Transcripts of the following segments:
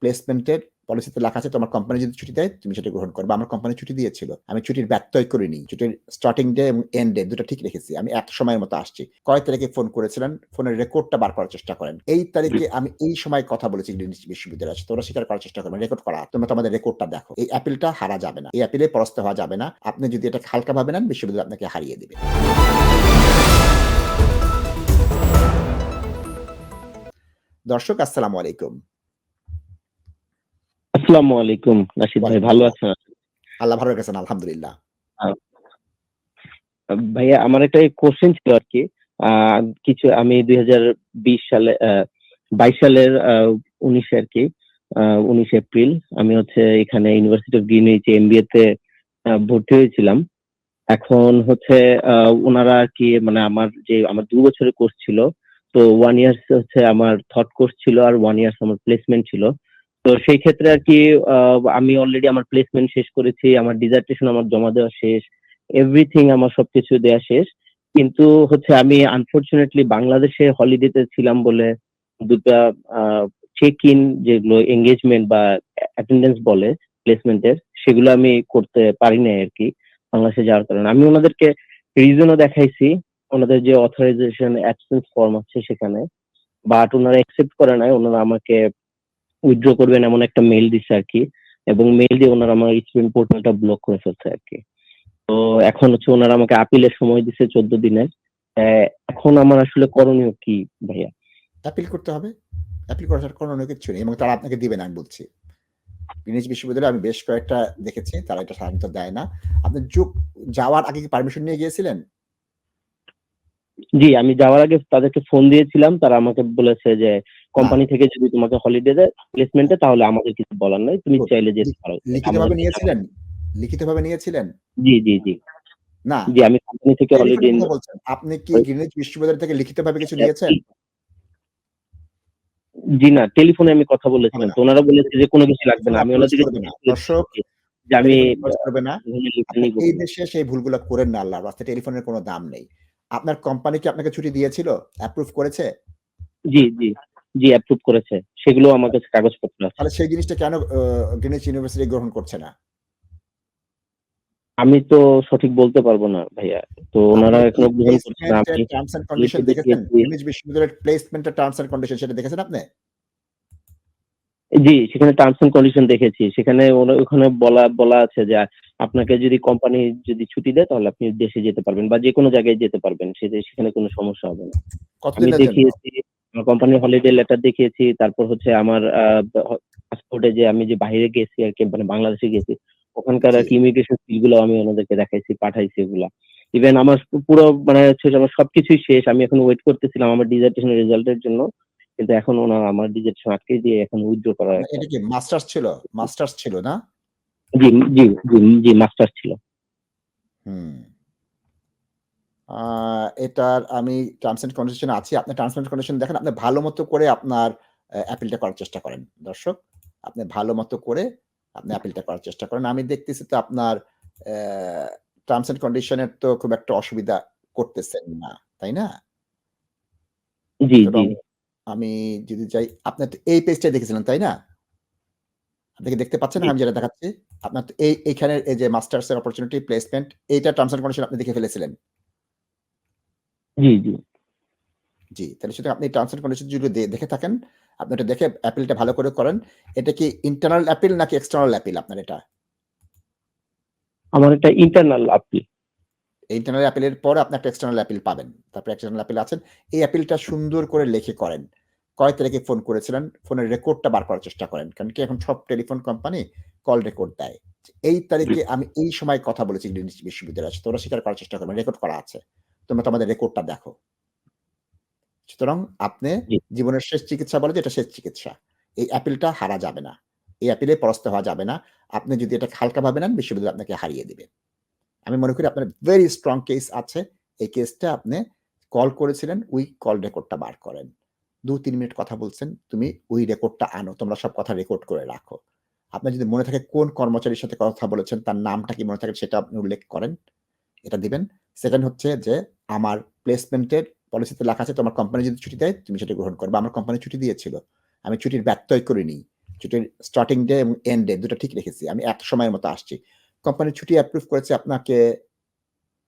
প্লেসমেন্টের পলিসিতে লেখা আছে তোমার কোম্পানি যদি ছুটি দেয় তুমি সেটা গ্রহণ করবে। আমার কোম্পানি ছুটি দিয়েছিল। আমি ছুটির ব্যত্যয় করিনি। ছুটির স্টার্টিং ডে এবং এন্ড ডে দুটো ঠিক রেখেছি। আমি এক সময়ের মতো আসছি। কয় তারিখে ফোন করেছিলেন? ফোনের রেকর্ডটা বার করার চেষ্টা করেন। এই তারিখে আমি এই সময় কথা বলেছি বিশ্ববিদ্যালয়। আছে তোমরা স্বীকার করার চেষ্টা করবেন রেকর্ড করা। তোমরা তোমাদের রেকর্ডটা দেখো। এই অ্যাপিলটা হারা যাবে না। এই অ্যাপিলে পরাস্ত হওয়া যাবে না। আপনি যদি এটা হালকা ভাবে নেন বিশ্ববিদ্যালয় আপনাকে হারিয়ে দেবে। দর্শক আসসালামু আলাইকুম। আসসালামু আলাইকুম নাসিদ ভাই ভালো আছেন? আল্লাহ ভালো রেখেছেন আলহামদুলিল্লাহ। ভাইয়া আমার একটা কোশ্চেন ছিল আর কি। কিছু আমি দুই হাজার বিশ সালে বাইশ সালের উনিশে আর কি উনিশ এপ্রিল আমি হচ্ছে এখানে ইউনিভার্সিটি অফ গ্রিনউইচ এমবিএ তে ভর্তি হয়েছিলাম। এখন হচ্ছে ওনারা আর কি মানে আমার যে আমার দু বছরের কোর্স ছিল তো ওয়ান ইয়ার্স হচ্ছে আমার থট কোর্স ছিল আর ওয়ান ইয়ার্স আমার প্লেসমেন্ট ছিল। তো সেই ক্ষেত্রে আর কি আমি অলরেডি আমার প্লেসমেন্ট শেষ করেছি, আমার ডিজার্টেশন আমার জমা দেওয়া শেষ এভরিথিং আমার সবকিছু দেওয়া শেষ। কিন্তু হচ্ছে আমি আনফরচুনেটলি বাংলাদেশে হলিডেতে ছিলাম বলে দুটা চেক ইন যেগুলো এঙ্গেজমেন্ট বা অ্যাটেন্ডেন্স বলে প্লেসমেন্টের সেগুলো আমি করতে পারি নাই আর কি বাংলাদেশে যাওয়ার কারণে। আমি ওনাদেরকে রিজনও দেখাইছি, ওনাদের যে অথরাইজেশন অ্যাবসেন্স ফর্ম আছে সেখানে বাট ওনারা অ্যাকসেপ্ট করে নাই, ওনারা আমাকে উইথড্র করবেন এমন একটা মেল দিচ্ছে আর কি, এবং মেল দিয়ে ওনারা আমার স্টুডেন্ট পোর্টালটা ব্লক করে ফেলছে আর কি। তো এখন হচ্ছে ওনারা আমাকে আপিলের সময় দিছে চোদ্দ দিনের। এখন আমার আসলে করণীয় কি ভাইয়া? অ্যাপিল করতে হবে। অ্যাপিল করার অন্য কিছু নেই, এবং তারা আপনাকে দিবে না, আমি বলছি। গ্রিনিচ বিশ্ববিদ্যালয়ে আমি বেশ কয়েকটা দেখেছি, তারা এটা সাধারণত দেয় না। আপনি যোগ, যাওয়ার আগে কি পারমিশন নিয়ে গিয়েছিলেন? জি আমি যাওয়ার আগে তাদেরকে ফোন দিয়েছিলাম। তারা আমাকে বলেছে যে কোম্পানি থেকে যদি তোমাকে হলিডে দেয় প্লেসমেন্টে তাহলে আমাদের কিছু বলার নাই। তুমি চাইলে যেতে পারো। লিখিতভাবে নিয়েছিলেন? লিখিতভাবে নিয়েছিলেন? জি জি জি। না। জি আমি কোম্পানি থেকে হলিডে বলছেন। আপনি কি গ্রিনিচ বিশ্ববিদ্যালয় থেকে লিখিতভাবে কিছু নিয়েছেন? জি না টেলিফোনে আমি কথা বলেছিলাম। তো ওনারা বলেছে যে কোনো কিছু লাগবে না। আমি ওনাদেরকে দর্শক যে আমি করবে না। এই দেশে সেই ভুলগুলো করেন না আল্লাহর রাস্তায় টেলিফোনের কোনো দাম নেই। আপনার কোম্পানি কি আপনাকে ছুটি দিয়েছিল? অ্যাপ্রুভ করেছে? জি জি জি অ্যাপ্রুভ করেছে। সেগুলো আমার কাছে কাগজপত্র আছে। তাহলে সেই জিনিসটা কেন গ্রিনিচ ইউনিভার্সিটি গ্রহণ করছে না? আমি তো সঠিক বলতে পারব না ভাইয়া। তো ওনারা এখনও গ্রহণ করছে না আপনি টার্মস এন্ড কন্ডিশন দেখেছেন? গ্রিনিচ বিশ্ববিদ্যালয়ের প্লেসমেন্টের টার্মস এন্ড কন্ডিশন সেটা দেখেছেন আপনি? জি সেখানে টার্মস এন্ড কন্ডিশন দেখেছি। সেখানে ওরা- ওখানে বলা বলা আছে যে আপনাকে যদি কোম্পানি যদি ছুটি দেয় তাহলে আপনি দেশে যেতে পারবেন বা যে কোনো জায়গায় যেতে পারবেন। সেটা সেখানে কোনো সমস্যা হবে না। আমি কতদিনের জন্য? দেখিয়েছি আমার কোম্পানির হলিডে লেটার দেখিয়েছি তারপর হচ্ছে আমার পাসপোর্টে যে আমি যে বাইরে গেছি আর কি মানে বাংলাদেশে গেছি ওখানকার আর কি ইমিগ্রেশনগুলো আমি ওনাদেরকে দেখাইছি পাঠাইছি এগুলা ইভেন আমার পুরো মানে হচ্ছে যে আমার সবকিছুই শেষ। আমি এখন ওয়েট করতেছিলাম আমার ডিজার্টেশন রেজাল্টের জন্য। কিন্তু এখন ওনারা আমার ডিজার্টেশন আটকে দিয়ে এখন উইথড্র করা মানে এটা কি মাস্টার্স ছিল? মাস্টার্স ছিল না? জি জি জি জি মাস্টার ছিল। হুম। এটার আমি টার্মস এন্ড কন্ডিশন আছি। আপনি টার্মস এন্ড কন্ডিশন দেখেন আপনি ভালো মতো করে আপনার অ্যাপিলটা করার চেষ্টা করেন দর্শক। আপনি ভালো মতো করে আপনি অ্যাপিলটা করার চেষ্টা করেন। আমি দেখতেছি তো আপনার টার্মস এন্ড কন্ডিশনের তো খুব একটা অসুবিধা করতেছেন না তাই না? জি আমি যদি যাই আপনার তো এই পেজটা দেখেছিলেন তাই না? আপনি কি দেখতে পাচ্ছেন। আমি যেটা দেখাচ্ছি আপনার তো এই এইখানে এই যে মাস্টার্স এর অপরচুনিটি প্লেসমেন্ট এইটা টার্মস এন্ড কন্ডিশন আপনি দেখে ফেলেছিলেন। জি জি। জি তাহলে সেটা আপনি টার্মস এন্ড কন্ডিশন যদি দেখে থাকেন আপনি এটা দেখে অ্যাপিলটা ভালো করে করেন এটা কি ইন্টারনাল অ্যাপিল নাকি এক্সটার্নাল অ্যাপিল আপনার এটা? আমার এটা ইন্টারনাল আপনি ইন্টারনাল অ্যাপিলের পর আপনি একটা এক্সটার্নাল অ্যাপিল পাবেন। তারপর এক্সটার্নাল অ্যাপিল আছেন। এই অ্যাপিলটা সুন্দর করে লিখে করেন। কয় তারিখে ফোন করেছিলেন। ফোনের রেকর্ডটা বার করার চেষ্টা করেন। কারণ কি এখন সব টেলিফোন কোম্পানি কল রেকর্ড দেয়। এই তারিখে আমি এই সময় কথা বলেছি গ্রিনিচ বিশ্ববিদ্যালয় আছে। তোমরা স্বীকার করার চেষ্টা করবেন। রেকর্ড করা আছে। তোমরা তোমাদের রেকর্ডটা দেখো। সুতরাং আপনি জীবনের শেষ চিকিৎসা বলে যে এটা শেষ চিকিৎসা। এই অ্যাপিলটা হারা যাবে না। এই অ্যাপিলে পরাস্ত হওয়া যাবে না। আপনি যদি এটা হালকা ভাবে নেন বিশ্ববিদ্যালয় আপনাকে হারিয়ে দিবে। আমি মনে করি আপনার ভেরি স্ট্রং কেস আছে। এই কেসটা আপনি কল করেছিলেন, ওই কল রেকর্ডটা বার করেন। দু, তিন মিনিট কথা বলছেন, তুমি ওই রেকর্ডটা আনো, তোমরা সব কথা রেকর্ড করে রাখো। আপনার যদি মনে থাকে কোন কর্মচারীর সাথে কথা বলেছেন, তার নামটা কি মনে থাকে সেটা আপনি উল্লেখ করেন, এটা দিবেন। সেকেন্ড হচ্ছে যে, আমার প্লেসমেন্টের পলিসিতে লেখা আছে, তোমার কোম্পানি যদি ছুটি দেয়, তুমি সেটা গ্রহণ করবে। আমার কোম্পানি ছুটি দিয়েছিল। আমি ছুটির ব্যত্যয় করিনি। ছুটির স্টার্টিং ডে এবং এন্ড ডে দুটো ঠিক রেখেছি। আমি এক সময়ের মতো আসছি। কোম্পানি ছুটি অ্যাপ্রুভ করেছে আপনাকে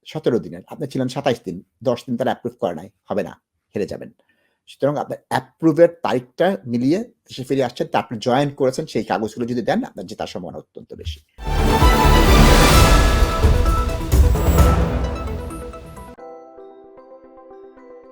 ১৭ দিনের। আপনি ছিলেন ২৭ দিন। ১০ দিন তারা অ্যাপ্রুভ করে নাই। হবে না। হেরে যাবেন। সুতরাং আপনার অ্যাপ্রুভের তারিখটা মিলিয়ে দেশে ফিরে আসছেন। তা আপনি জয়েন করেছেন, সেই কাগজগুলো যদি দেন, আপনার জেতার সম্ভাবনা অত্যন্ত বেশি।